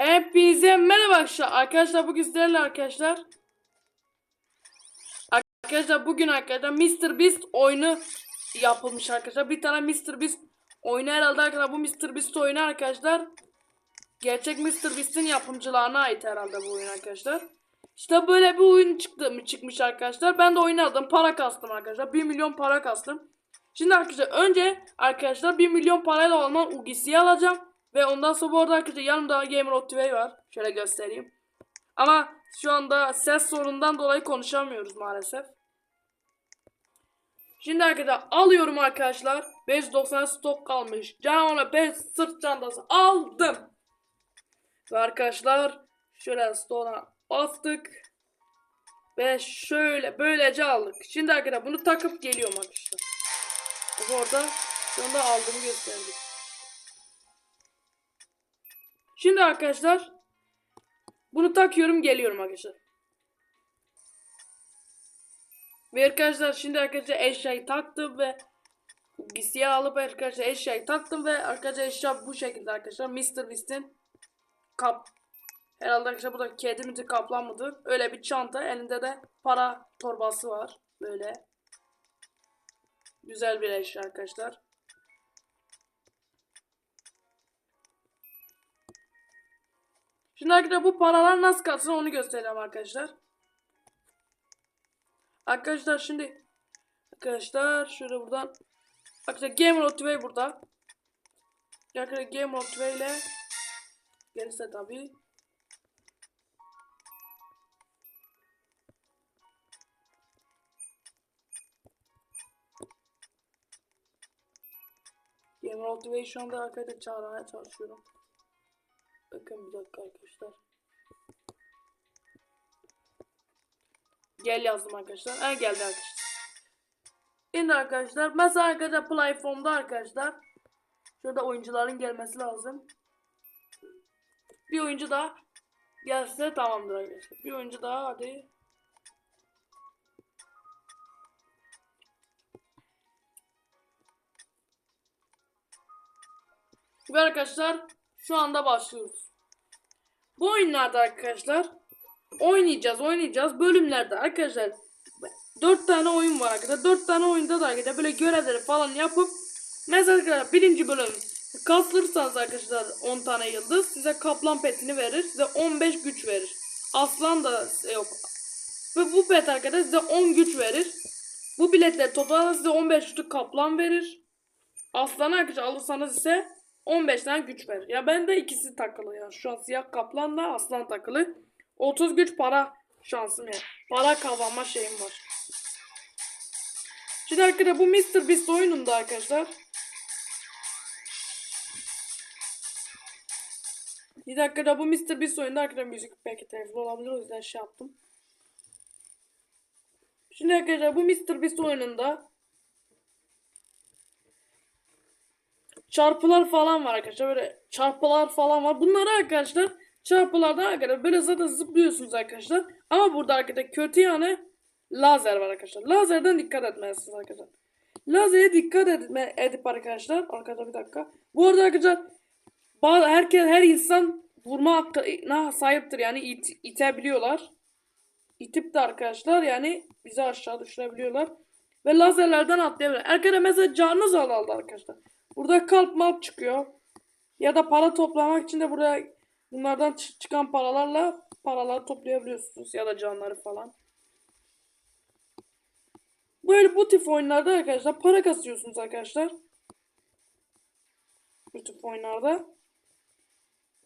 Hepinize merhaba arkadaşlar. Arkadaşlar bugün sizlerle arkadaşlar. Arkadaşlar bugün arkadaşlar Mr. Beast oyunu yapılmış arkadaşlar. Bir tane Mr. Beast oyunu herhalde arkadaşlar bu Mr. Beast oyunu arkadaşlar. Gerçek Mr. Beast'in yapımcılarına ait herhalde bu oyun arkadaşlar. İşte böyle bir oyun çıktı mı çıkmış arkadaşlar. Ben de oynadım. Para kastım arkadaşlar. 1 milyon para kastım. Şimdi arkadaşlar önce arkadaşlar 1 milyon parayla olan Ugis'i alacağım. Ve ondan sonra bu arada arkadaşlar yanımda Gamer Optivate var. Şöyle göstereyim. Ama şu anda ses sorunundan dolayı konuşamıyoruz maalesef. Şimdi arkadaşlar alıyorum arkadaşlar. 590 stok kalmış. Canavarla 5 sırt çantası aldım. Ve arkadaşlar şöyle stoğuna bastık. Ve şöyle böylece aldık. Şimdi arkadaşlar bunu takıp geliyorum arkadaşlar. Orada anda aldığımı gösterdik. Şimdi arkadaşlar bunu takıyorum geliyorum arkadaşlar. Ve arkadaşlar şimdi arkadaşlar eşyayı taktım ve gisiye alıp arkadaşlar eşyayı taktım ve arkadaşlar eşya bu şekilde arkadaşlar Mr. Beast'in kap herhalde arkadaşlar burada kedi midir kaplan mıdır öyle bir çanta elinde de para torbası var böyle güzel bir eşya arkadaşlar. Şimdi arkadaşlar bu paralar nasıl kalsın onu göstereceğim arkadaşlar. Arkadaşlar şimdi arkadaşlar şöyle buradan arkadaşlar Gamer Optivate burada. Arkadaşlar Gamer Optivate ile gelirse tabi. Gamer Optivate şu anda arkadaşlar çağırmaya çalışıyorum. Bakın bir dakika arkadaşlar. Gel yazdım arkadaşlar. Ha geldi arkadaşlar. Şimdi arkadaşlar mesela arkadaşlar platformda arkadaşlar şurada oyuncuların gelmesi lazım. Bir oyuncu daha gelse tamamdır arkadaşlar. Bir oyuncu daha hadi. Ve arkadaşlar şu anda başlıyoruz. Bu oyunlarda arkadaşlar oynayacağız oynayacağız. Bölümlerde arkadaşlar 4 tane oyun var arkadaşlar. 4 tane oyunda da arkadaşlar böyle görevleri falan yapıp mesela arkadaşlar birinci bölüm kasılırsanız arkadaşlar 10 tane yıldız size kaplan petini verir size 15 güç verir. Aslan da yok. Ve bu pet arkadaşlar size 10 güç verir. Bu biletleri toplarsanız size 15 güçlük kaplan verir. Aslanı arkadaşlar alırsanız ise 15 tane güç verir. Ya bende ikisi takılı ya. Şu an siyah kaplanla aslan takılı. 30 güç para şansım ya. Para kazanma şeyim var. Şimdi arkadaşlar bu Mr. Beast oyununda arkadaşlar. Bir dakika bu Mr. Beast oyunda arkadaşlar müzik belki telefon olabilir o yüzden şey yaptım. Şimdi arkadaşlar bu Mr. Beast oyununda çarpılar falan var arkadaşlar. Böyle çarpılar falan var. Bunları arkadaşlar çarpılarda arkadaşlar böyle zaten zıplıyorsunuz arkadaşlar. Ama burada arkadaşlar kötü yani lazer var arkadaşlar. Lazerden dikkat etmelisiniz arkadaşlar. Lazere dikkat etme, edip arkadaşlar. Arkadaşlar bir dakika. Bu arada arkadaşlar bazı herkes her insan vurma hakkına sahiptir. Yani it, itebiliyorlar. İtip de arkadaşlar yani bizi aşağı düşürebiliyorlar. Ve lazerlerden atlayabiliyorlar. Arkadaşlar mesela canınız azaldı arkadaşlar. Burada kalp malp çıkıyor. Ya da para toplamak için de buraya bunlardan çı- çıkan paralarla paraları toplayabiliyorsunuz. Ya da canları falan. Böyle bu tip oyunlarda arkadaşlar para kasıyorsunuz arkadaşlar. Bu tip oyunlarda.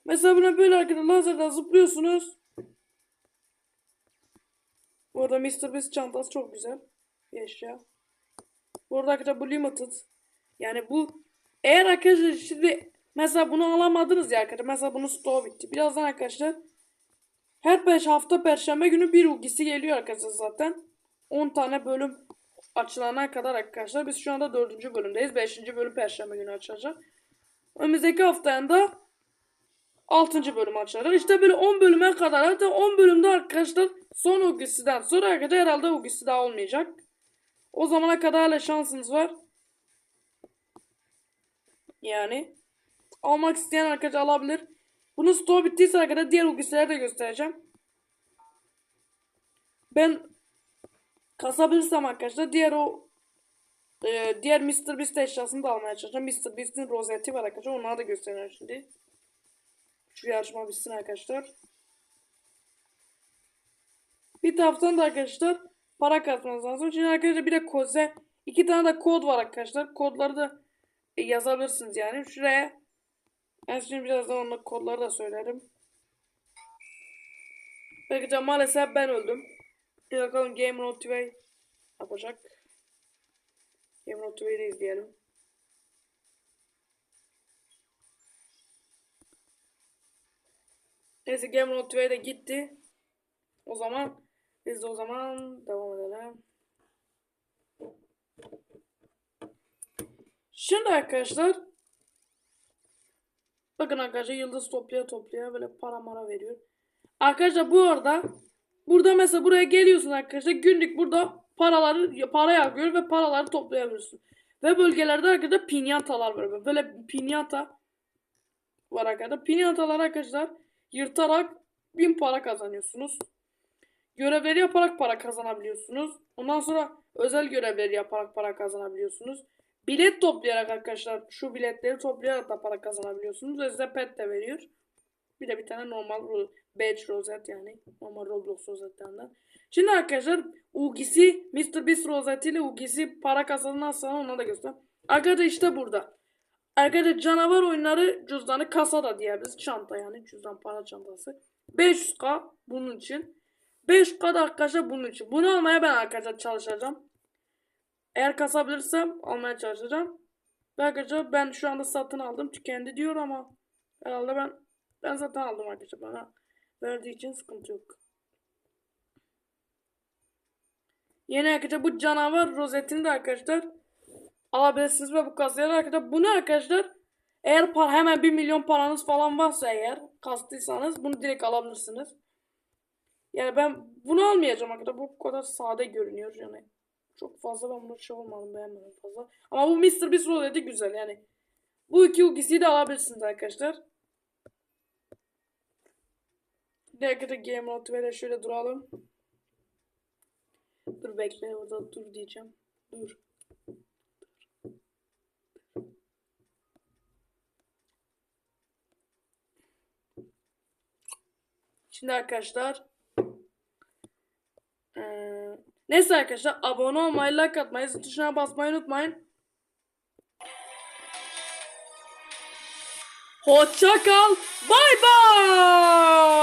Mesela buna böyle arkadaşlar lazerden zıplıyorsunuz. Bu arada Mr. Beast çantası çok güzel. Bir eşya. Bu arkadaşlar bu limited. Yani bu eğer arkadaşlar şimdi mesela bunu alamadınız ya arkadaşlar. Mesela bunun stoğu bitti. Birazdan arkadaşlar her 5 hafta perşembe günü bir ugisi geliyor arkadaşlar zaten. 10 tane bölüm açılana kadar arkadaşlar. Biz şu anda 4. bölümdeyiz. 5. bölüm perşembe günü açılacak. Önümüzdeki haftaya 6. bölüm açılacak. İşte böyle 10 bölüme kadar hatta 10 bölümde arkadaşlar son ugisi'den sonra arkadaşlar herhalde ugisi daha olmayacak. O zamana kadar hala şansınız var. Yani almak isteyen arkadaş alabilir. Bunun store bittiyse kadar diğer UGC'leri de göstereceğim. Ben kasabilirsem arkadaşlar diğer o e, diğer Mr. Beast eşyasını da almaya çalışacağım. Mr. Beast'in rozeti var arkadaşlar. Onları da göstereceğim şimdi. Şu yarışma bitsin arkadaşlar. Bir taraftan da arkadaşlar para kazanmanız lazım. Şimdi arkadaşlar bir de koze iki tane de kod var arkadaşlar. Kodları da yazabilirsiniz yani. Şuraya ben şimdi birazdan onun kodları da söylerim. Arkadaşlar maalesef ben öldüm. Bir bakalım Game Motivate yapacak. Game Motivate'i izleyelim. Neyse Game Motivate de gitti. O zaman biz de o zaman devam edelim. Şimdi arkadaşlar bakın arkadaşlar yıldız toplaya toplaya böyle para mara veriyor. Arkadaşlar bu arada burada mesela buraya geliyorsun arkadaşlar günlük burada paraları para yakıyor ve paraları toplayabiliyorsun. Ve bölgelerde arkadaşlar pinyantalar var. Böyle pinyata var arkadaşlar. Pinyantalar arkadaşlar yırtarak bin para kazanıyorsunuz. Görevleri yaparak para kazanabiliyorsunuz. Ondan sonra özel görevleri yaparak para kazanabiliyorsunuz. Bilet toplayarak arkadaşlar şu biletleri toplayarak da para kazanabiliyorsunuz. Ve size pet de veriyor. Bir de bir tane normal badge rozet yani. Normal Roblox rozetlerinden. Şimdi arkadaşlar UG'si Mr. Beast rozetiyle UG'si para kazanırsa ona da göster. Arkadaşlar işte burada. Arkadaşlar canavar oyunları cüzdanı kasa da diyebiliriz. Çanta yani cüzdan para çantası. 500k bunun için. 5k da arkadaşlar bunun için. Bunu almaya ben arkadaşlar çalışacağım. Eğer kasabilirsem almaya çalışacağım. Arkadaşlar ben şu anda satın aldım. Tükendi diyor ama herhalde ben ben satın aldım arkadaşlar. Bana verdiği için sıkıntı yok. Yeni arkadaşlar bu canavar rozetini de arkadaşlar alabilirsiniz ve bu kasaya da arkadaşlar bunu arkadaşlar eğer para, hemen 1 milyon paranız falan varsa eğer kastıysanız bunu direkt alabilirsiniz. Yani ben bunu almayacağım arkadaşlar. Bu kadar sade görünüyor yani. Çok fazla ben bunu şey olmadım beğenmedim fazla. Ama bu Mr. Beast roleti güzel yani. Bu iki UGC'yi de alabilirsiniz arkadaşlar. Dakika Game Motive'de şöyle duralım. Dur bekle orada dur diyeceğim. Dur. Şimdi arkadaşlar neyse arkadaşlar abone olmayı, like atmayı, zil tuşuna basmayı unutmayın. Hoşça kal. Bay bay.